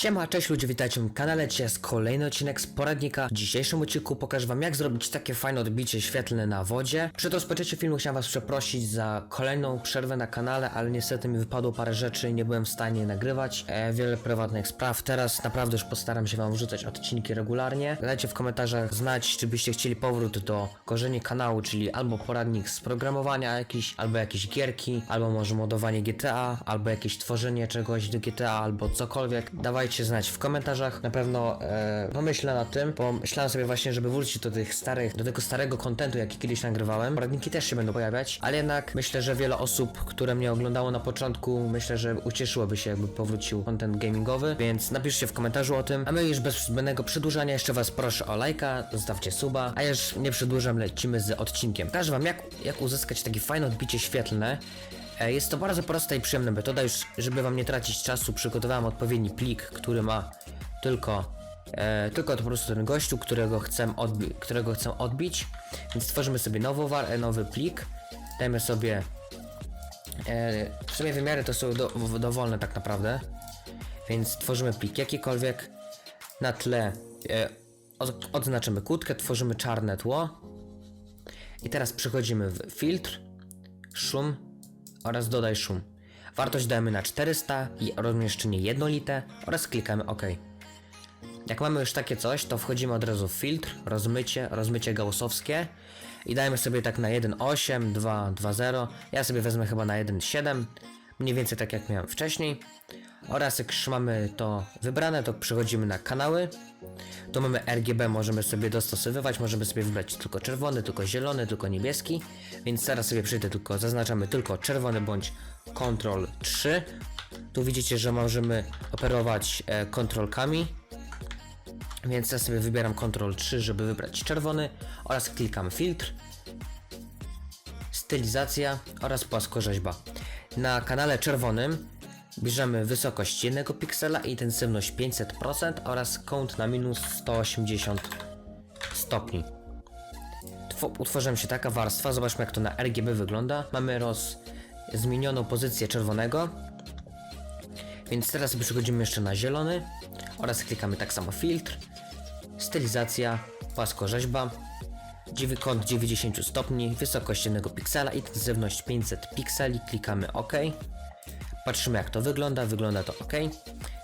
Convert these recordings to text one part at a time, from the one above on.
Siema, cześć ludzie, witajcie w kanale, dzisiaj jest kolejny odcinek z poradnika. W dzisiejszym odcinku pokażę wam jak zrobić takie fajne odbicie świetlne na wodzie. Przed rozpoczęciem filmu chciałem was przeprosić za kolejną przerwę na kanale, ale niestety mi wypadło parę rzeczy i nie byłem w stanie nagrywać. E, wiele prywatnych spraw. Teraz naprawdę już postaram się wam wrzucać odcinki regularnie. Dajcie w komentarzach znać, czy byście chcieli powrót do korzeni kanału, czyli albo poradnik z programowania jakiś, albo jakieś gierki, albo może modowanie GTA, albo jakieś tworzenie czegoś do GTA, albo cokolwiek. Dawajcie znać w komentarzach. Na pewno e, pomyślę nad tym, bo myślałem sobie właśnie, żeby wrócić do tych starych, do tego starego kontentu, jaki kiedyś nagrywałem. Poradniki też się będą pojawiać, ale jednak myślę, że wiele osób, które mnie oglądało na początku, myślę, że ucieszyłoby się, jakby powrócił content gamingowy, więc napiszcie w komentarzu o tym. A my już bez zbędnego przedłużania jeszcze was proszę o lajka, zostawcie suba, a już nie przedłużam, lecimy z odcinkiem. Pokażę wam jak, jak uzyskać takie fajne odbicie świetlne. E, Jest to bardzo prosta i przyjemna metoda, już żeby wam nie tracić czasu, przygotowałem odpowiedni plik, który ma tylko, e, tylko to po prostu ten gościu, którego chcę, odbi- którego chcę odbić. Więc stworzymy sobie war- e, nowy plik, dajmy sobie, e, w sumie wymiary to są do, dowolne tak naprawdę, więc tworzymy plik jakikolwiek, na tle e, od- odznaczymy kłódkę, tworzymy czarne tło. I teraz przechodzimy w filtr, szum oraz dodaj szum. Wartość dajemy na 400 i rozmieszczenie jednolite oraz klikamy OK. Jak mamy już takie coś, to wchodzimy od razu w filtr, rozmycie, rozmycie gaussowskie i dajemy sobie tak na 1.8, 2, 2.0. Ja sobie wezmę chyba na 1.7, mniej więcej tak jak miałem wcześniej. Oraz jak już mamy to wybrane, to przechodzimy na kanały. Tu mamy RGB, możemy sobie dostosowywać, możemy sobie wybrać tylko czerwony, tylko zielony, tylko niebieski. Więc teraz sobie przyjdę tylko, zaznaczamy tylko czerwony bądź Ctrl 3. Tu widzicie, że możemy operować e, kontrolkami. Więc ja sobie wybieram Ctrl 3, żeby wybrać czerwony oraz klikam filtr, stylizacja oraz płaskorzeźba. Na kanale czerwonym bierzemy wysokość 1 piksela, intensywność 500% oraz kąt na minus 180 stopni. Tw- utworzyła się taka warstwa, zobaczmy jak to na RGB wygląda. Mamy roz zmienioną pozycję czerwonego, więc teraz przechodzimy jeszcze na zielony oraz klikamy tak samo filtr, stylizacja, płaskorzeźba, kąt 90 stopni, wysokość 1 piksela, intensywność 500 pikseli, klikamy OK. Patrzymy jak to wygląda, wygląda to OK.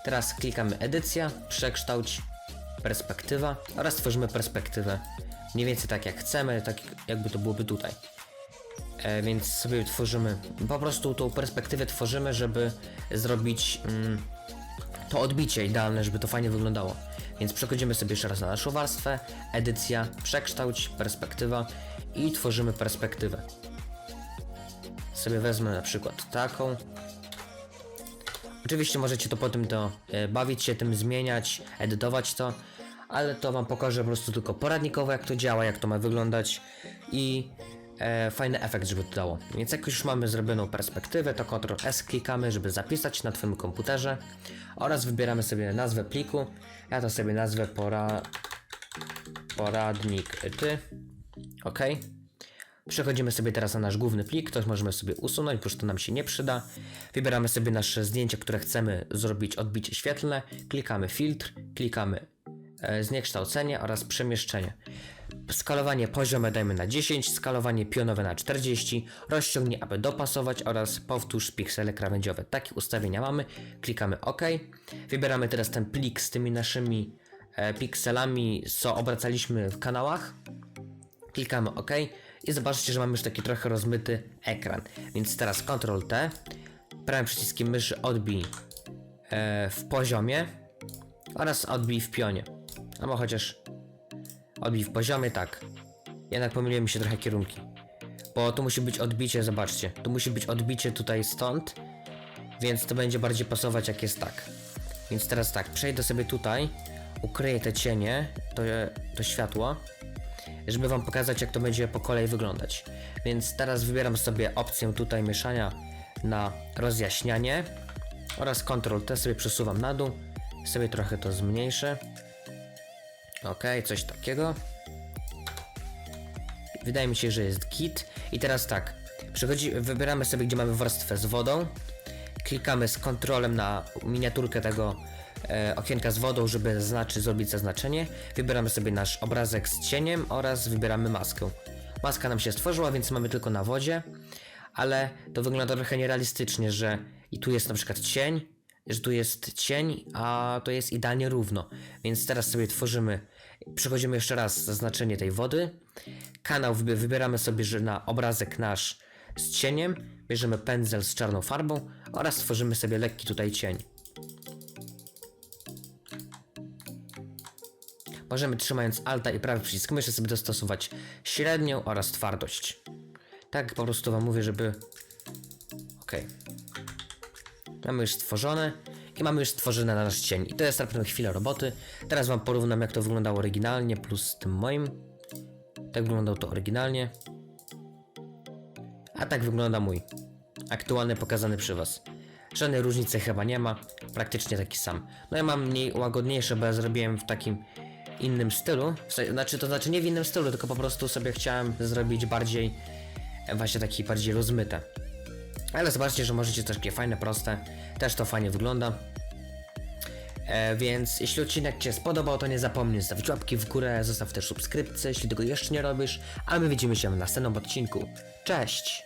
Teraz klikamy edycja, przekształć, perspektywa oraz tworzymy perspektywę mniej więcej tak jak chcemy, tak jakby to byłoby tutaj. E, więc sobie tworzymy, po prostu tą perspektywę tworzymy, żeby zrobić mm, to odbicie idealne, żeby to fajnie wyglądało. Więc przechodzimy sobie jeszcze raz na naszą warstwę, edycja, przekształć, perspektywa i tworzymy perspektywę. Sobie wezmę na przykład taką. Oczywiście możecie to potem to e, bawić się tym, zmieniać, edytować to, ale to wam pokażę po prostu tylko poradnikowo jak to działa, jak to ma wyglądać i e, fajny efekt, żeby to dało. Więc jak już mamy zrobioną perspektywę, to Ctrl S klikamy, żeby zapisać na Twoim komputerze oraz wybieramy sobie nazwę pliku. Ja to sobie nazwę pora... poradnik ty. OK. Przechodzimy sobie teraz na nasz główny plik, to możemy sobie usunąć, bo już to nam się nie przyda. Wybieramy sobie nasze zdjęcie, które chcemy zrobić odbicie świetlne, klikamy filtr, klikamy e, zniekształcenie oraz przemieszczenie. Skalowanie poziome dajmy na 10, skalowanie pionowe na 40, rozciągnij, aby dopasować oraz powtórz piksele krawędziowe. Takie ustawienia mamy, klikamy OK. Wybieramy teraz ten plik z tymi naszymi e, pikselami, co obracaliśmy w kanałach klikamy OK i zobaczycie, że mamy już taki trochę rozmyty ekran. Więc teraz Ctrl T, prawym przyciskiem myszy odbij e, w poziomie oraz odbij w pionie. Albo chociaż odbij w poziomie, tak. Jednak pomyliły mi się trochę kierunki. Bo tu musi być odbicie, zobaczcie. Tu musi być odbicie tutaj stąd, więc to będzie bardziej pasować jak jest tak. Więc teraz tak, przejdę sobie tutaj, ukryję te cienie, to, to światło żeby wam pokazać jak to będzie po kolei wyglądać. Więc teraz wybieram sobie opcję tutaj mieszania na rozjaśnianie oraz Ctrl T sobie przesuwam na dół, sobie trochę to zmniejszę. Ok, coś takiego. Wydaje mi się, że jest git. I teraz tak, przychodzi, wybieramy sobie gdzie mamy warstwę z wodą, klikamy z kontrolem na miniaturkę tego e, okienka z wodą, żeby zaznaczyć, zrobić zaznaczenie. Wybieramy sobie nasz obrazek z cieniem oraz wybieramy maskę. Maska nam się stworzyła, więc mamy tylko na wodzie, ale to wygląda trochę nierealistycznie, że i tu jest na przykład cień, że tu jest cień, a to jest idealnie równo. Więc teraz sobie tworzymy, przechodzimy jeszcze raz zaznaczenie tej wody. Kanał wybi- wybieramy sobie, że na obrazek nasz z cieniem, bierzemy pędzel z czarną farbą oraz tworzymy sobie lekki tutaj cień. Możemy trzymając Alta i prawy przycisk myszy sobie dostosować średnią oraz twardość. Tak po prostu wam mówię, żeby... Okej. Mamy już stworzone i mamy już stworzony nasz cień. I to jest na pewno chwila roboty. Teraz wam porównam jak to wyglądało oryginalnie plus tym moim. Tak wyglądał to oryginalnie. A tak wygląda mój. Aktualny pokazany przy was. Żadnej różnicy chyba nie ma. Praktycznie taki sam. No ja mam mniej łagodniejsze, bo ja zrobiłem w takim innym stylu. Znaczy to znaczy nie w innym stylu, tylko po prostu sobie chciałem zrobić bardziej e, właśnie taki bardziej rozmyte. Ale zobaczcie, że możecie też takie fajne, proste. Też to fajnie wygląda. E, więc jeśli odcinek Cię spodobał, to nie zapomnij zostawić łapki w górę, zostaw też subskrypcję, jeśli tego jeszcze nie robisz, a my widzimy się w następnym odcinku. Cześć!